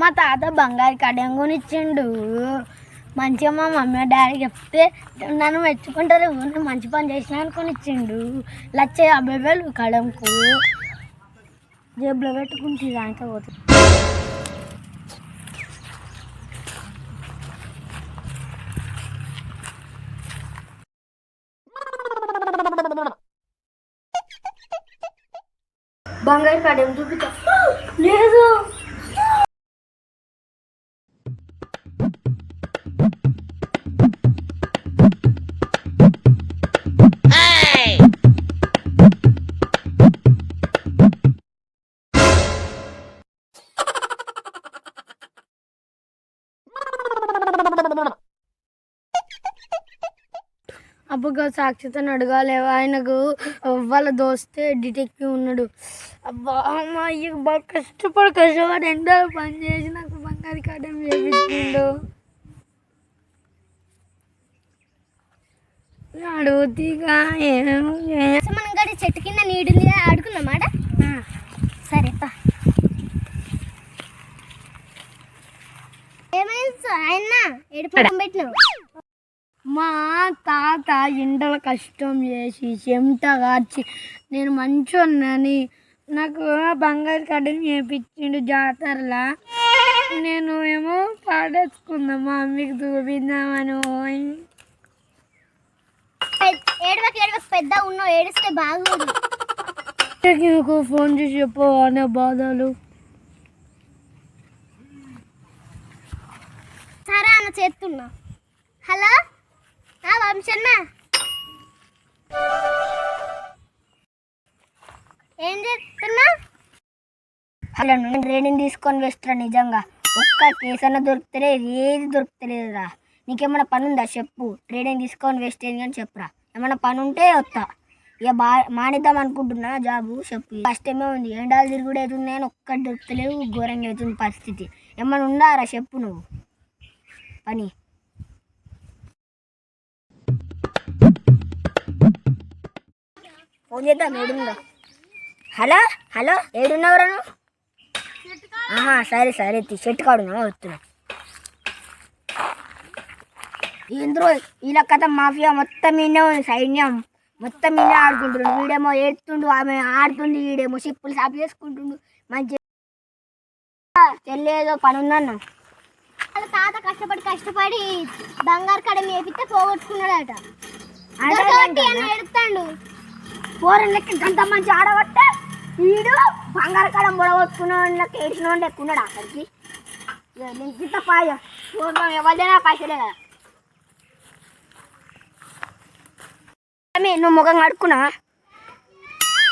మా తాత బంగారు కడియం కొనిచ్చిండు. మంచిగా మా మమ్మీ డాడీ చెప్తే నన్ను మెచ్చుకుంటారు నేను మంచి పని చేసిన అనుకొని ఇచ్చిండు లచ్చ యాభై వేలు కడంకు. జేబులో పెట్టుకుంటే దానికే పోతుంది బంగారు కడియం చూపిస్తా. లేదు. అబ్బగా సాక్షితను అడగాలేవా ఆయనకు వాళ్ళ దోస్తే డిటెక్టివ్ ఉన్నాడు. అబ్బా మా అయ్యకు బాగా కష్టపడి కష్టపడి ఎండలో పని చేసి నాకు బంగారు కాటం చేపించిండు అడుగుతీగా మనం గడి చెట్టు కింద నీడుంది ఆడుకుందామాట సరే పా. ఏమైంది ఆయన ఏడుపడం పెట్టినావు. మా తాత ఎండల కష్టం చేసి చెమట కార్చి నేను మంచోన్నాని నాకు బంగారు కడ్డని చేపించిండు జాతరలా. నేను ఏమో పాడేసుకుందాం మా మమ్మీకి చూపిద్దామని పోయి. ఏడవకి ఏడవకి పెద్ద ఉన్నావు ఏడిస్తే బాగోదు. నీకు ఫోన్ చేసి చెప్పు అనే బాధలు. సరే అన్న చేస్తున్నా. హలో? వంశన్న ఏం చేస్తున్నా అలా నేను ట్రైనింగ్ తీసుకొని వేస్తున్నా నిజంగా. ఒక్క కేసన్న దొరుకుతలేదు ఏది దొరుకుతలేదురా. నీకేమైనా పని ఉందా చెప్పు. ట్రైనింగ్ తీసుకొని వేస్ట్ అయింది అని చెప్పురా. ఏమైనా పని ఉంటే వస్తా. ఇక బా మానేద్దాం అనుకుంటున్నా జాబు చెప్పు. కష్టమే ఉంది ఎండాలు తిరుగుడు అని ఒక్కటి దొరుకుతలేవు ఘోరంగా అవుతుంది పరిస్థితి. ఏమైనా ఉండారా చెప్పు నువ్వు. పని. ఫోన్ చేద్దాం ఏడుందా? హలో హలో ఏడున్నావురా నువ్వు? ఆహా సరే సరే తీ చెట్టు కాడున్నా వస్తున్నా. ఏంద్రో వీళ్ళ కథ మాఫియా మొత్తం మీనే ఉంది సైన్యం. మొత్తం మీనే ఆడుకుంటున్నాడు వీడేమో ఏడుతుండు ఆమె ఆడుతుంది వీడేమో సిప్పులు సాపు చేసుకుంటుండు. మంచి చెల్లేదో పని ఉందన్న వాళ్ళ తాత కష్టపడి కష్టపడి బంగారు కడ మేపితే పోగొట్టుకున్నాడట. ఎడుతాడు పోరన్ లెక్క గంట మంచి ఆడబట్టే వీడు బంగారు కాలం పొడగొట్టుకున్న లెక్క ఏడిచిన లెక్క ఉన్నాడు అక్కడికి. ఇక పాయ చూద్దాం ఎవరిదైనా పైసలే కదా. నువ్వు ముఖం కడుక్కున్నా?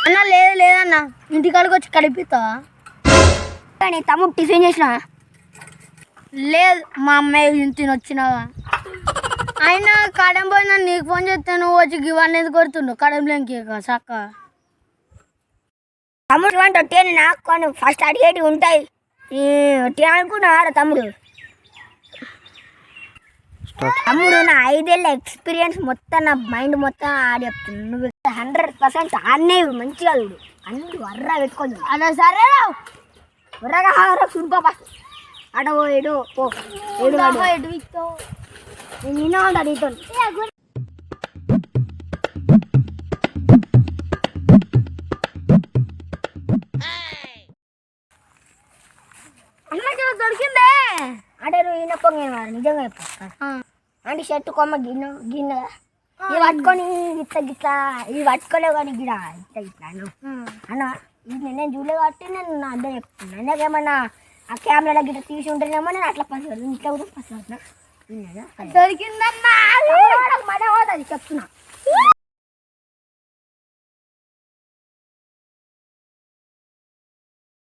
అన్న లేదు లేదన్న ఇంటికాడికి వచ్చి కడిపిస్తావా కానీ తమ్ముడు టిఫిన్ చేసిన? లేదు మా అమ్మాయి తినొచ్చినావా అయినా కడం పోయినా నీకు ఫోన్ చేస్తే నువ్వు వచ్చి ఇవన్నీ ఎందుకు కొడుతుండు? కడంలోకి సక్క. తమ్ముడు అంటే నాకు కొన్ని ఫస్ట్ అడిగేటి ఉంటాయి. ఈ ఒట్టే అనుకున్నారా తమ్ముడు. తమ్ముడు నా ఐదేళ్ళ ఎక్స్పీరియన్స్ మొత్తం నా మైండ్ మొత్తం ఆడి చెప్తుంది. నువ్వు హండ్రెడ్ పర్సెంట్ ఆడనే మంచిగా చూడు. అన్ని వర్రా పెట్టుకోదు అలా సరే వర్రగా హారా చూడు ఫస్ట్ అట పో ఏడు. నేను నిన్న ఉంటా నీతో దొరికిందే అంటే నువ్వు ఈయన పొంగిన వారు నిజంగా చెప్పు అంటే షర్ట్ కొమ్మ గిన్నె గిన్నె ఇవి పట్టుకొని గిట్ల గిట్లా ఇవి పట్టుకోలేవు కానీ గిడ ఇట్లా ఇట్లా అన్న ఇది నేను చూడలే కాబట్టి నేను నా అర్థం చెప్తున్నా నాకేమన్నా ఆ కెమెరాలో గిట్ల తీసి ఉంటేనేమో నేను అట్లా పసి ఇట్లా కూడా పసి దొరికిందన్నా మన పోతుంది చెప్తున్నా